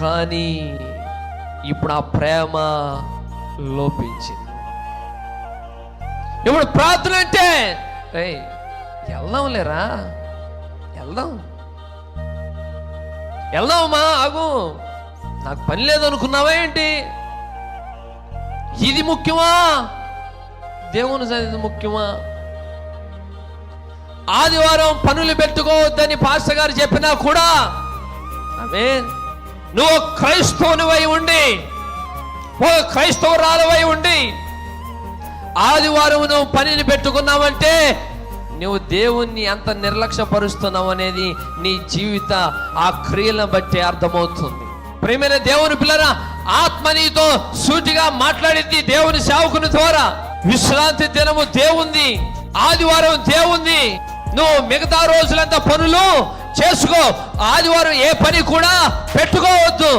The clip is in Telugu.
కానీ ఇప్పుడు ఆ ప్రేమ లోపించింది. ఇప్పుడు ప్రార్థన అంటే వెళ్దాం లేరా? వెళ్దాం. వెళ్దామమ్మా ఆగు. నాకు పని లేదనుకున్నావా ఏంటి? ఇది ముఖ్యమా? దేవుని సన్నిధి ముఖ్యమా? ఆదివారం పనులు పెట్టుకోవద్దని పాస్టర్ గారు చెప్పినా కూడా ఆమె నువ్వు క్రైస్తవునివై ఉండి ఓ క్రైస్తవురాలవై ఉండి ఆదివారం నువ్వు పనిని పెట్టుకున్నావంటే నువ్వు దేవుణ్ణి ఎంత నిర్లక్ష్యపరుస్తున్నావు అనేది నీ జీవిత ఆ క్రియలను బట్టి అర్థమవుతుంది. ప్రేమైన దేవుని పిల్లరా ఆత్మ నీతో సూటిగా మాట్లాడింది దేవుని సేవకుని ద్వారా. విశ్రాంతి దినము దేవుంది ఆదివారం దేవుంది నువ్వు మిగతా రోజులంతా పనులు చేసుకో. ఆదివారం ఏ పని కూడా పెట్టుకోవద్దు.